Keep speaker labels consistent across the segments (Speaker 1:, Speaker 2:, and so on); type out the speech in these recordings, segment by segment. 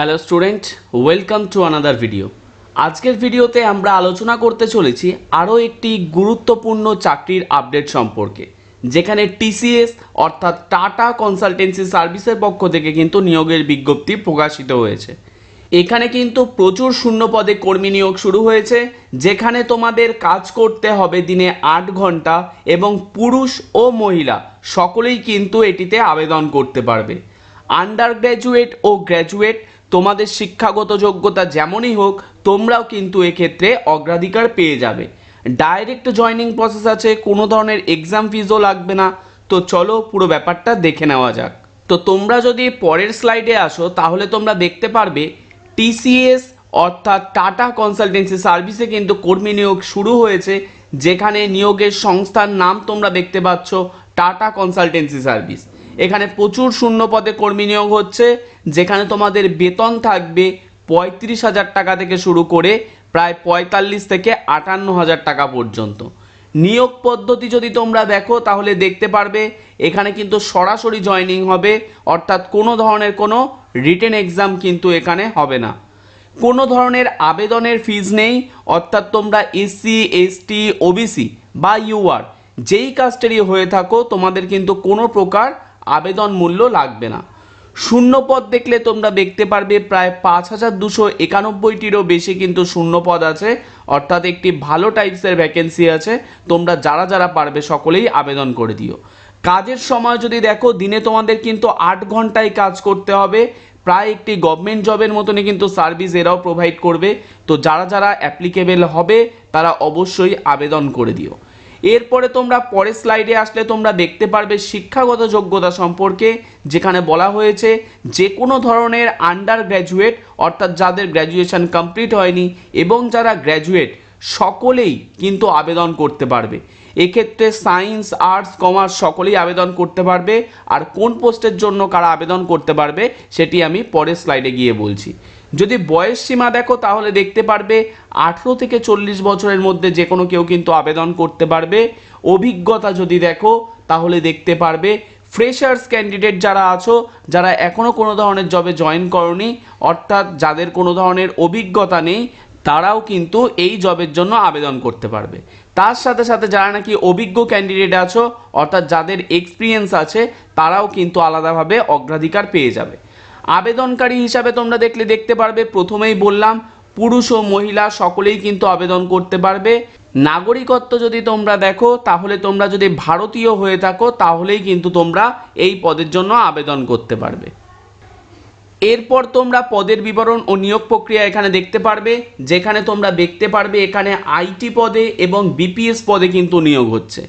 Speaker 1: Hello student welcome to another video আজকের ভিডিওতে আমরা আলোচনা করতে চলেছি আরও একটি গুরুত্বপূর্ণ চাকরির আপডেট সম্পর্কে, যেখানে টিসিএস অর্থাৎ টাটা কনসালটেন্সি সার্ভিসের পক্ষ থেকে কিন্তু নিয়োগের বিজ্ঞপ্তি প্রকাশিত হয়েছে। এখানে কিন্তু প্রচুর শূন্য পদে কর্মী নিয়োগ শুরু হয়েছে, যেখানে তোমাদের কাজ করতে হবে দিনে আট ঘণ্টা এবং পুরুষ ও মহিলা সকলেই কিন্তু এটিতে আবেদন করতে পারবে। আন্ডার গ্র্যাজুয়েট ও গ্র্যাজুয়েট তোমাদের শিক্ষাগত যোগ্যতা যেমনই হোক, তোমরাও কিন্তু এক্ষেত্রে অগ্রাধিকার পেয়ে যাবে। ডাইরেক্ট জয়নিং প্রসেস আছে, কোনো ধরনের এক্সাম ফিজও লাগবে না। তো চলো পুরো ব্যাপারটা দেখে নেওয়া যাক। তো তোমরা যদি পরের স্লাইডে আসো, তাহলে তোমরা দেখতে পারবে টিসিএস অর্থাৎ টাটা কনসালটেন্সি সার্ভিসে কিন্তু কর্মী নিয়োগ শুরু হয়েছে, যেখানে নিয়োগের সংস্থার নাম তোমরা দেখতে পাচ্ছ টাটা কনসালটেন্সি সার্ভিস এখানে প্রচুর শূন্য পদে কর্মী নিয়োগ হচ্ছে, যেখানে তোমাদের বেতন থাকবে পঁয়ত্রিশ হাজার টাকা থেকে শুরু করে প্রায় পঁয়তাল্লিশ থেকে আটান্ন হাজার টাকা পর্যন্ত। নিয়োগ পদ্ধতি যদি তোমরা দেখো, তাহলে দেখতে পারবে এখানে কিন্তু সরাসরি জয়নিং হবে, অর্থাৎ কোনো ধরনের কোনো রিটেন এক্সাম কিন্তু এখানে হবে না। কোনো ধরনের আবেদনের ফিজ নেই, অর্থাৎ তোমরা এসসি, এসটি, ওবিসি বা ইউআর, যেই কাস্টেরই হয়ে থাকো, তোমাদের কিন্তু কোনো প্রকার আবেদন মূল্য লাগবে না। শূন্য পদ দেখলে তোমরা দেখতে পারবে প্রায় পাঁচ হাজার দুশো একানব্বইটিরও বেশি কিন্তু শূন্য পদ আছে। অর্থাৎ একটি ভালো টাইপসের ভ্যাকেন্সি আছে। তোমরা যারা যারা পারবে সকলেই আবেদন করে দিও। কাজের সময় যদি দেখো, দিনে তোমাদের কিন্তু আট ঘন্টায় কাজ করতে হবে। প্রায় একটি গভর্নমেন্ট জবের মতনই কিন্তু সার্ভিস এরাও প্রোভাইড করবে। তো যারা যারা অ্যাপ্লিকেবেল হবে, তারা অবশ্যই আবেদন করে দিও। এরপরে তোমরা পরের স্লাইডে আসলে তোমরা দেখতে পারবে শিক্ষাগত যোগ্যতা সম্পর্কে, যেখানে বলা হয়েছে যে কোনো ধরনের আন্ডার গ্র্যাজুয়েট অর্থাৎ যাদের গ্র্যাজুয়েশন কমপ্লিট হয়নি এবং যারা গ্র্যাজুয়েট সকলেই কিন্তু আবেদন করতে পারবে। এক্ষেত্রে সায়েন্স, আর্টস, কমার্স সকলেই আবেদন করতে পারবে। আর কোন পোস্টের জন্য কারা আবেদন করতে পারবে, সেটি আমি পরের স্লাইডে গিয়ে বলছি। যদি বয়স সীমা দেখো, তাহলে দেখতে পারবে আঠেরো থেকে চল্লিশ বছরের মধ্যে যে কোনো কেউ কিন্তু আবেদন করতে পারবে। অভিজ্ঞতা যদি দেখো, তাহলে দেখতে পারবে ফ্রেশার্স ক্যান্ডিডেট যারা আছো, যারা এখনও কোনো ধরনের জবে জয়েন করনি, অর্থাৎ যাদের কোনো ধরনের অভিজ্ঞতা নেই তারাও কিন্তু এই জবের জন্য আবেদন করতে পারবে। তার সাথে সাথে যারা নাকি অভিজ্ঞ ক্যান্ডিডেট আছো, অর্থাৎ যাদের এক্সপিরিয়েন্স আছে, তারাও কিন্তু আলাদাভাবে অগ্রাধিকার পেয়ে যাবে। আবেদনকারী হিসাবে তোমরা দেখলে দেখতে পারবে, প্রথমেই বললাম, পুরুষ ও মহিলা সকলেই কিন্তু আবেদন করতে পারবে। নাগরিকত্ব যদি তোমরা দেখো, তাহলে তোমরা যদি ভারতীয় হয়ে থাকো, তাহলেই কিন্তু তোমরা এই পদের জন্য আবেদন করতে পারবে। এরপর তোমরা পদের বিবরণ ও নিয়োগ প্রক্রিয়া এখানে দেখতে পারবে, যেখানে তোমরা দেখতে পারবে এখানে আইটি পদে এবং বিপিএস পদে কিন্তু নিয়োগ হচ্ছে।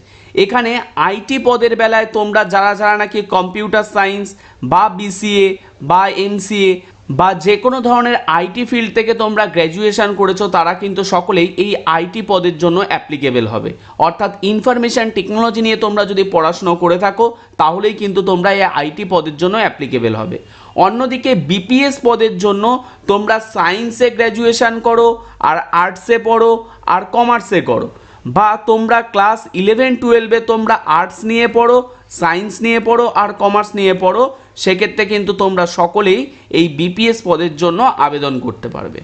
Speaker 1: এখানে আইটি পদের বেলায় তোমরা যারা যারা নাকি কম্পিউটার সায়েন্স বা বিসিএ বা এমসিএ বা যে কোনো ধরনের আইটি ফিল্ড থেকে তোমরা গ্র্যাজুয়েশন করেছ, তারা কিন্তু সকলেই এই আইটি পদের জন্য অ্যাপ্লিকেবল হবে। অর্থাৎ ইনফরমেশন টেকনোলজি নিয়ে তোমরা যদি পড়াশুনো করে থাকো, তাহলেই কিন্তু তোমরা এই আইটি পদের জন্য অ্যাপ্লিকেবল হবে। অন্যদিকে বিপিএস পদের জন্য তোমরা সায়েন্সে গ্র্যাজুয়েশান করো, আর আর্টসে পড়ো, আর কমার্সে করো। বা তোমরা ক্লাস ইলেভেন টুয়েলভে তোমরা আর্টস নিয়ে পড়ো সায়েন্স নিয়ে পড়ো, আর কমার্স নিয়ে পড়ো, সেক্ষেত্রে কিন্তু তোমরা সকলেই এই বিপিএস পদের জন্য আবেদন করতে পারবে।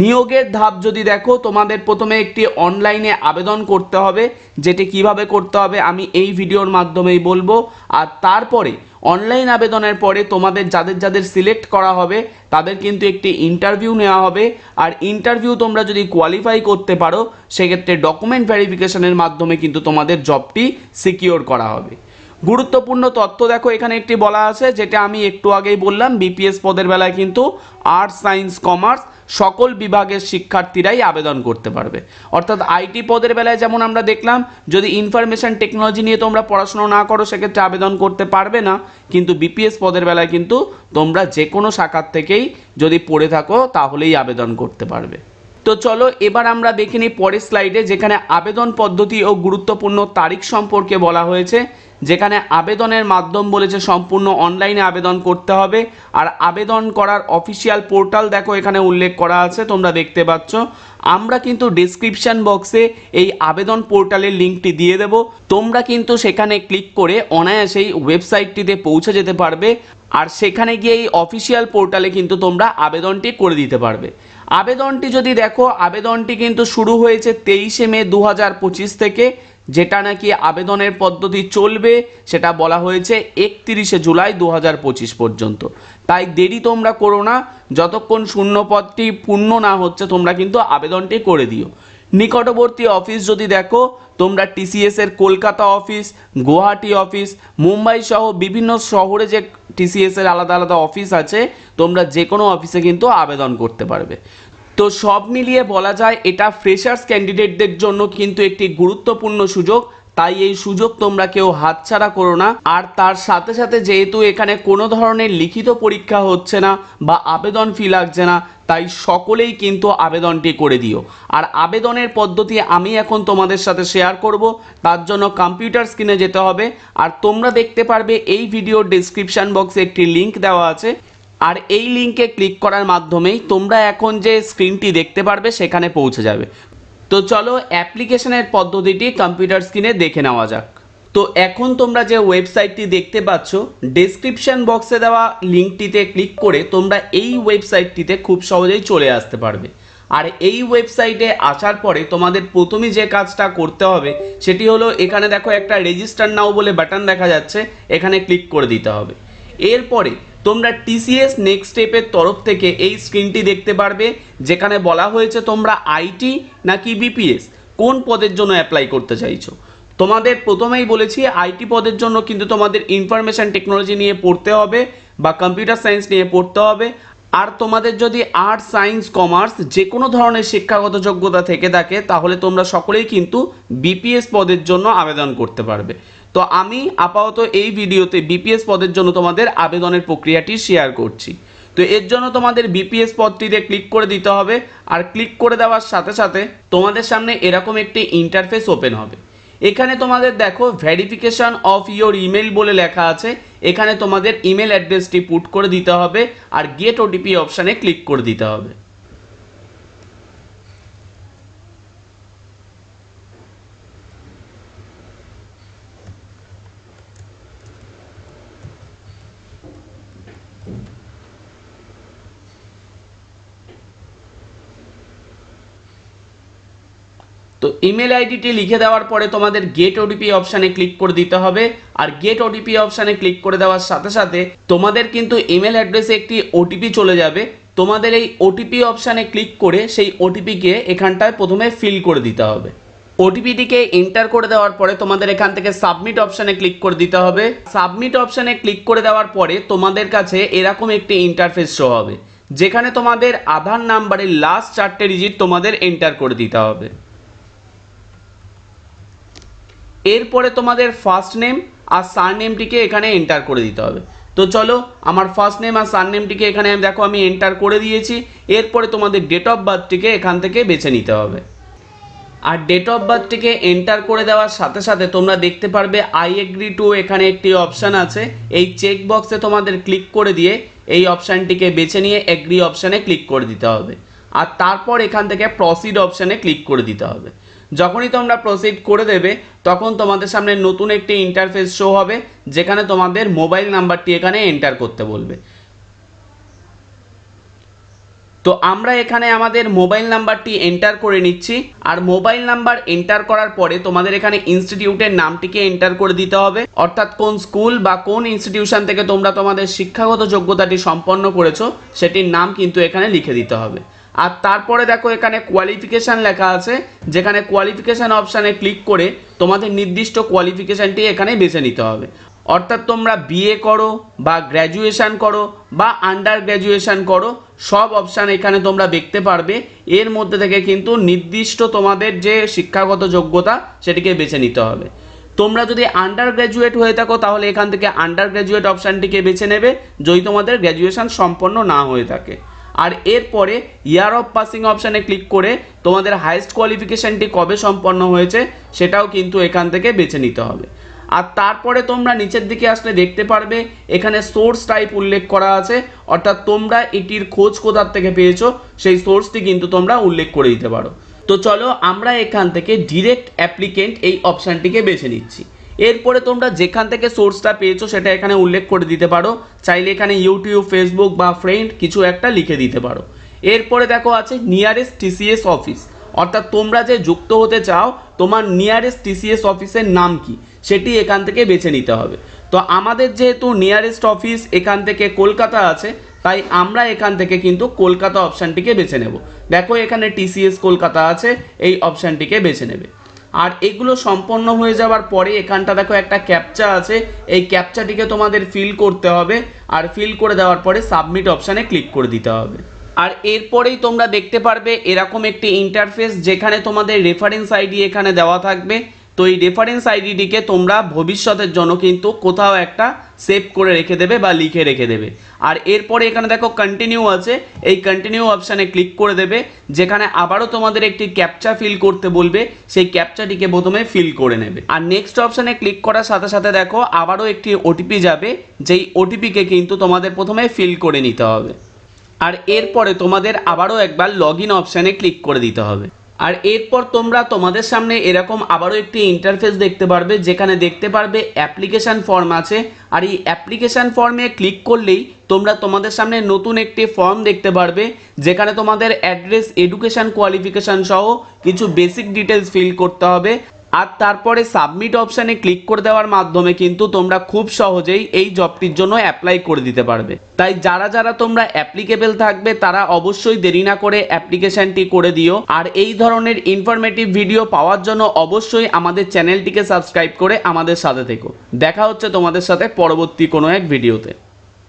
Speaker 1: নিয়োগের ধাপ যদি দেখো, তোমাদের প্রথমে একটি অনলাইনে আবেদন করতে হবে, যেটি কীভাবে করতে হবে আমি এই ভিডিওর মাধ্যমেই বলব। আর তারপরে অনলাইন আবেদনের পরে তোমাদের যাদের যাদের সিলেক্ট করা হবে, তাদের কিন্তু একটি ইন্টারভিউ নেওয়া হবে। আর ইন্টারভিউ তোমরা যদি কোয়ালিফাই করতে পারো, সেক্ষেত্রে ডকুমেন্ট ভেরিফিকেশনের মাধ্যমে কিন্তু তোমাদের জবটি সিকিওর করা হবে। গুরুত্বপূর্ণ তথ্য দেখো, এখানে একটি বলা আছে, যেটা আমি একটু আগেই বললাম বিপিএস পদের বেলায় কিন্তু আর্টস সায়েন্স কমার্স সকল বিভাগের শিক্ষার্থীরাই আবেদন করতে পারবে। অর্থাৎ আইটি পদের বেলায় যেমন আমরা দেখলাম, যদি ইনফরমেশন টেকনোলজি নিয়ে তোমরা পড়াশোনা না করো, সেক্ষেত্রে আবেদন করতে পারবে না। কিন্তু বিপিএস পদের বেলায় কিন্তু তোমরা যে কোনো শাখার থেকেই যদি পড়ে থাকো, তাহলেই আবেদন করতে পারবে। তো চলো, এবার আমরা দেখে নিই পরের স্লাইডে যেখানে আবেদন পদ্ধতি ও গুরুত্বপূর্ণ তারিখ সম্পর্কে বলা হয়েছে। যেখানে আবেদনের মাধ্যম বলেছে সম্পূর্ণ অনলাইনে আবেদন করতে হবে। আর আবেদন করার অফিসিয়াল পোর্টাল দেখো এখানে উল্লেখ করা আছে, তোমরা দেখতে পাচ্ছ। আমরা কিন্তু ডিসক্রিপশন বক্সে এই আবেদন পোর্টালের লিঙ্কটি দিয়ে দেব। তোমরা কিন্তু সেখানে ক্লিক করে অনায়াসেই ওয়েবসাইটটিতে পৌঁছে যেতে পারবে। আর সেখানে গিয়ে এই অফিসিয়াল পোর্টালে কিন্তু তোমরা আবেদনটি করে দিতে পারবে। আবেদনটি যদি দেখো, আবেদনটি কিন্তু শুরু হয়েছে তেইশে মে দু হাজার পঁচিশ থেকে। যেটা নাকি আবেদনের পদ্ধতি চলবে, সেটা বলা হয়েছে একত্রিশে জুলাই দু হাজার পঁচিশ পর্যন্ত। তাই দেরি তোমরা করো না, যতক্ষণ শূন্যপদটি পূর্ণ না হচ্ছে, তোমরা কিন্তু আবেদনটি করে দিও। নিকটবর্তী অফিস যদি দেখো, তোমরা টিসিএস এর কলকাতা অফিস, গুয়াহাটি অফিস, মুম্বাই সহ বিভিন্ন শহরে যে টিসিএস এর আলাদা আলাদা অফিস আছে, তোমরা যে কোনো অফিসে কিন্তু আবেদন করতে পারবে। তো সব মিলিয়ে বলা যায় এটা ফ্রেশার্স ক্যান্ডিডেটদের জন্য কিন্তু একটি গুরুত্বপূর্ণ সুযোগ। তাই এই সুযোগ তোমরা কেউ হাতছাড়া করো না। আর তার সাথে সাথে যেহেতু এখানে কোনো ধরনের লিখিত পরীক্ষা হচ্ছে না বা আবেদন ফি লাগছে না, তাই সকলেই কিন্তু আবেদনটি করে দিও। আর আবেদনের পদ্ধতি আমি এখন তোমাদের সাথে শেয়ার করব। তার জন্য কম্পিউটার স্ক্রিনে যেতে হবে। আর তোমরা দেখতে পারবে এই ভিডিওর ডিসক্রিপশন বক্সে একটি লিংক দেওয়া আছে। আর এই লিংকে ক্লিক করার মাধ্যমেই তোমরা এখন যে স্ক্রিনটি দেখতে পারবে সেখানে পৌঁছে যাবে। তো চলো অ্যাপ্লিকেশনের পদ্ধতিটি কম্পিউটার স্ক্রিনে দেখে নেওয়া যাক। তো এখন তোমরা যে ওয়েবসাইটটি দেখতে পাচ্ছ ডেসক্রিপশন বক্সে দেওয়া লিঙ্কটিতে ক্লিক করে তোমরা এই ওয়েবসাইটটিতে খুব সহজেই চলে আসতে পারবে। আর এই ওয়েবসাইটে আসার পরে তোমাদের প্রথমে যে কাজটা করতে হবে, সেটি হলো এখানে দেখো একটা রেজিস্টার নাও বলে বাটন দেখা যাচ্ছে, এখানে ক্লিক করে দিতে হবে। এরপরে তোমরা টিসিএস নেক্সট স্টেপের তরফ থেকে এই স্ক্রিনটি দেখতে পারবে, যেখানে বলা হয়েছে তোমরা আইটি নাকি বিপিএস কোন পদের জন্য অ্যাপ্লাই করতে চাইছো। তোমাদের প্রথমেই বলেছি আইটি পদের জন্য কিন্তু তোমাদের ইনফরমেশন টেকনোলজি নিয়ে পড়তে হবে বা কম্পিউটার সায়েন্স নিয়ে পড়তে হবে। আর তোমাদের যদি আর্টস সায়েন্স কমার্স যে কোনো ধরনের শিক্ষাগত যোগ্যতা থেকে থাকে, তাহলে তোমরা সকলেই কিন্তু বিপিএস পদের জন্য আবেদন করতে পারবে। তো আমি আপাতত এই ভিডিওতে বিপিএস পদের জন্য তোমাদের আবেদনের প্রক্রিয়াটি শেয়ার করছি। তো এর জন্য তোমাদের বিপিএস পদটিতে ক্লিক করে দিতে হবে আর ক্লিক করে দেওয়ার সাথে সাথে তোমাদের সামনে এরকম একটি ইন্টারফেস ওপেন হবে। এখানে তোমাদের দেখো ভেরিফিকেশন অফ ইওর ইমেল বলে লেখা আছে। এখানে তোমাদের ইমেল অ্যাড্রেসটি পুট করে দিতে হবে আর গেট ওটিপি অপশানে ক্লিক করে দিতে হবে। তো ইমেল আইডিটি লিখে দেওয়ার পরে তোমাদের গেট ওটিপি অপশানে ক্লিক করে দিতে হবে। আর গেট ওটিপি অপশানে ক্লিক করে দেওয়ার সাথে সাথে তোমাদের কিন্তু ইমেল অ্যাড্রেসে একটি ওটিপি চলে যাবে। তোমাদের এই ওটিপি অপশানে ক্লিক করে সেই ওটিপিকে এখানটায় প্রথমে ফিল করে দিতে হবে। ওটিপিটিকে এন্টার করে দেওয়ার পরে তোমাদের এখান থেকে সাবমিট অপশানে ক্লিক করে দিতে হবে। সাবমিট অপশানে ক্লিক করে দেওয়ার পরে তোমাদের কাছে এরকম একটি ইন্টারফেস শো হবে, যেখানে তোমাদের আধার নাম্বারের লাস্ট চারটে ডিজিট তোমাদের এন্টার করে দিতে হবে। এরপরে তোমাদের ফার্স্ট নেম আর সার নেমটিকে এখানে এন্টার করে দিতে হবে। তো চলো, আমার ফার্স্ট নেম আর সার নেমটিকে এখানে দেখো, আমি এন্টার করে দিয়েছি। এরপরে তোমাদের ডেট অফ বার্থটিকে এখান থেকে বেছে নিতে হবে। আর ডেট অফ বার্থটিকে এন্টার করে দেওয়ার সাথে সাথে তোমরা দেখতে পারবে আই এগ্রি টু এখানে একটি অপশান আছে। এই চেক বক্সে তোমাদের ক্লিক করে দিয়ে এই অপশানটিকে বেছে নিয়ে এগ্রি অপশানে ক্লিক করে দিতে হবে। আর তারপর এখান থেকে প্রসিড অপশানে ক্লিক করে দিতে হবে। যখনই তোমরা প্রসিড করে দেবে, তখন তোমাদের সামনে নতুন একটি ইন্টারফেস শো হবে, যেখানে তোমাদের মোবাইল নাম্বারটি এখানে এন্টার করতে বলবে। তো আমরা এখানে আমাদের মোবাইল নাম্বারটি এন্টার করে নিচ্ছি, আর মোবাইল নাম্বার এন্টার করার পরে তোমাদের এখানে ইনস্টিটিউটের নামটিকে এন্টার করে দিতে হবে। অর্থাৎ কোন স্কুল বা কোন ইনস্টিটিউশন থেকে তোমরা তোমাদের শিক্ষাগত যোগ্যতাটি সম্পন্ন করেছ, সেটির নাম কিন্তু এখানে লিখে দিতে হবে। আর তারপরে দেখো এখানে কোয়ালিফিকেশান লেখা আছে, যেখানে কোয়ালিফিকেশান অপশানে ক্লিক করে তোমাদের নির্দিষ্ট কোয়ালিফিকেশানটি এখানে বেছে নিতে হবে। অর্থাৎ তোমরা বিএ করো বা গ্র্যাজুয়েশান করো বা আন্ডার গ্র্যাজুয়েশান করো, সব অপশান এখানে তোমরা দেখতে পারবে। এর মধ্যে থেকে কিন্তু নির্দিষ্ট তোমাদের যে শিক্ষাগত যোগ্যতা সেটিকে বেছে নিতে হবে। তোমরা যদি আন্ডার গ্র্যাজুয়েট হয়ে থাকো, তাহলে এখান থেকে আন্ডার গ্র্যাজুয়েট অপশানটিকে বেছে নেবে, যদি তোমাদের গ্র্যাজুয়েশান সম্পন্ন না হয়ে থাকে। আর এরপরে ইয়ার অফ পাসিং অপশানে ক্লিক করে তোমাদের হাইয়েস্ট কোয়ালিফিকেশানটি কবে সম্পন্ন হয়েছে সেটাও কিন্তু এখান থেকে বেছে নিতে হবে। আর তারপরে তোমরা নিচের দিকে আসলে দেখতে পারবে, এখানে সোর্স টাইপ উল্লেখ করা আছে, অর্থাৎ তোমরা এটির খোঁজ কোথার থেকে পেয়েছ, সেই সোর্সটি কিন্তু তোমরা উল্লেখ করে দিতে পারো। তো চলো আমরা এখান থেকে ডিরেক্ট অ্যাপ্লিকেন্ট এই অপশানটিকে বেছে নিচ্ছি। এরপরে তোমরা যেখান থেকে সোর্সটা পেয়েছ সেটা এখানে উল্লেখ করে দিতে পারো। চাইলে এখানে ইউটিউব ফেসবুক বা ফ্রেন্ড কিছু একটা লিখে দিতে পারো। এরপরে দেখো আছে নিয়ারেস্ট টিসিএস অফিস অর্থাৎ তোমরা যে যুক্ত হতে চাও, তোমার নিয়ারেস্ট টিসিএস অফিসের নাম কি? সেটি এখান থেকে বেছে নিতে হবে। তো আমাদের যেহেতু নিয়ারেস্ট অফিস এখান থেকে কলকাতা আছে, তাই আমরা এখান থেকে কিন্তু কলকাতা অপশানটিকে বেছে নেব। দেখো এখানে টিসিএস কলকাতা আছে, এই অপশানটিকে বেছে নেবে। আর এগুলো সম্পন্ন হয়ে যাওয়ার পরে এখানটা দেখো একটা ক্যাপচা আছে। এই ক্যাপচাটিকে তোমাদের ফিল করতে হবে। আর ফিল করে দেওয়ার পরে সাবমিট অপশানে ক্লিক করে দিতে হবে। আর এরপরেই তোমরা দেখতে পারবে এরকম একটি ইন্টারফেস যেখানে তোমাদের রেফারেন্স আইডি এখানে দেওয়া থাকবে। তো এই রেফারেন্স আইডিটিকে তোমরা ভবিষ্যতের জন্য কিন্তু কোথাও একটা সেভ করে রেখে দেবে বা লিখে রেখে দেবে। আর এরপরে এখানে দেখো কন্টিনিউ আছে। এই কন্টিনিউ অপশানে ক্লিক করে দেবে। যেখানে আবারও তোমাদের একটি ক্যাপচা ফিল করতে বলবে। সেই ক্যাপচাটিকে প্রথমে ফিল করে নেবে। আর নেক্সট অপশানে ক্লিক করার সাথে সাথে দেখো আবারও একটি ওটিপি যাবে। যেই ওটিপিকে কিন্তু তোমাদের প্রথমে ফিল করে নিতে হবে। আর এরপরে তোমাদের আবারও একবার লগ ইন অপশানে ক্লিক করে দিতে হবে। আর এরপর তোমরা তোমাদের সামনে এরকম আবারও একটি ইন্টারফেস দেখতে পারবে, যেখানে দেখতে পারবে অ্যাপ্লিকেশান ফর্ম আছে। আর এই অ্যাপ্লিকেশান ফর্মে ক্লিক করলেই তোমরা তোমাদের সামনে নতুন একটি ফর্ম দেখতে পারবে, যেখানে তোমাদের অ্যাড্রেস এডুকেশান কোয়ালিফিকেশান সহ কিছু বেসিক ডিটেলস ফিল করতে হবে। আর তারপরে সাবমিট অপশানে ক্লিক করে দেওয়ার মাধ্যমে কিন্তু তোমরা খুব সহজেই এই জবটির জন্য অ্যাপ্লাই করে দিতে পারবে। তাই যারা যারা তোমরা অ্যাপ্লিকেবল থাকবে, তারা অবশ্যই দেরি না করে অ্যাপ্লিকেশনটি করে দিও। আর এই ধরনের ইনফরমেটিভ ভিডিও পাওয়ার জন্য অবশ্যই আমাদের চ্যানেলটিকে সাবস্ক্রাইব করে আমাদের সাথে থেকো। দেখা হচ্ছে তোমাদের সাথে পরবর্তী কোনো এক ভিডিওতে